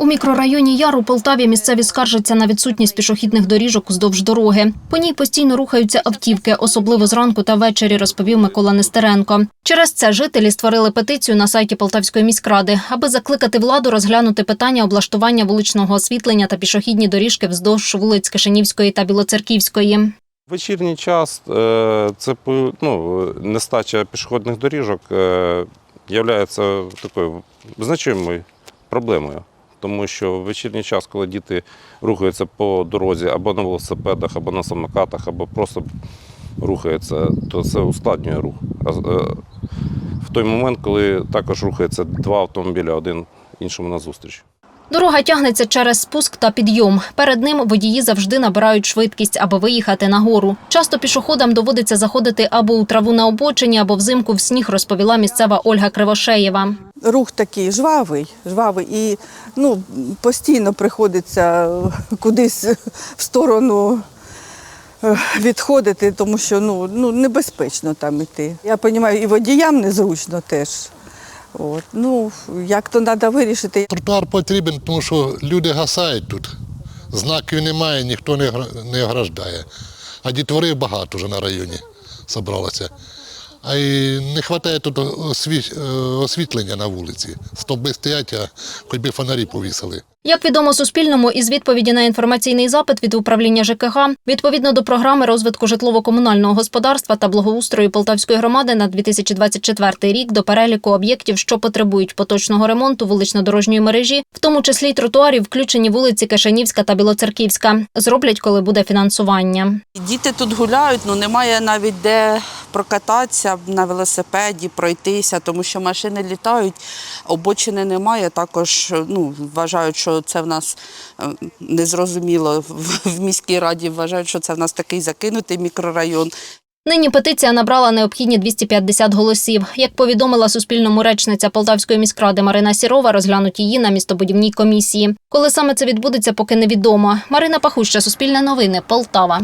У мікрорайоні Яр у Полтаві місцеві скаржаться на відсутність пішохідних доріжок вздовж дороги. По ній постійно рухаються автівки, особливо зранку та ввечері, розповів Микола Нестеренко. Через це жителі створили петицію на сайті Полтавської міськради, аби закликати владу розглянути питання облаштування вуличного освітлення та пішохідні доріжки вздовж вулиць Кишинівської та Білоцерківської. Вечірній час е, це ну, нестача пішохідних доріжок е, є такою значимою проблемою. Тому що в вечірній час, коли діти рухаються по дорозі або на велосипедах, або на самокатах, або просто рухаються, то це ускладнює рух. А, е, в той момент, коли також рухаються два автомобілі один іншому назустріч. Дорога тягнеться через спуск та підйом. Перед ним водії завжди набирають швидкість, аби виїхати на гору. Часто пішоходам доводиться заходити або у траву на обочині, або взимку в сніг, розповіла місцева Ольга Кривошеєва. Рух такий жвавий, жвавий, і ну, постійно приходиться кудись в сторону е, відходити, тому що ну, ну, небезпечно там йти. Я розумію, і водіям незручно теж. От. Ну, як то треба вирішити. Тротуар потрібен, тому що люди гасають тут. Знаків немає, ніхто не ограждає. А дітвори багато вже на районі зібралося. А й не вистачає тут е, освітлення на вулиці. Стовби стоять, а хоч би фонарі повісили. Як відомо Суспільному, із відповіді на інформаційний запит від управління ЖКГ, відповідно до програми розвитку житлово-комунального господарства та благоустрою Полтавської громади на 2024 рік до переліку об'єктів, що потребують поточного ремонту вулично-дорожньої мережі, в тому числі й тротуарів, включені вулиці Кишанівська та Білоцерківська. Зроблять, коли буде фінансування. Діти тут гуляють, ну немає навіть де прокататися на велосипеді, пройтися, тому що машини літають, обочини немає. Також ну, вважають, що це в нас е, незрозуміло в- в міській раді. Вважають, що це в нас такий закинутий мікрорайон. Нині петиція набрала необхідні 250 голосів. Як повідомила Суспільному речниця Полтавської міськради Марина Сірова, розглянуть її на містобудівній комісії. Коли саме це відбудеться, поки невідомо. Марина Пахуща, Суспільне новини, Полтава.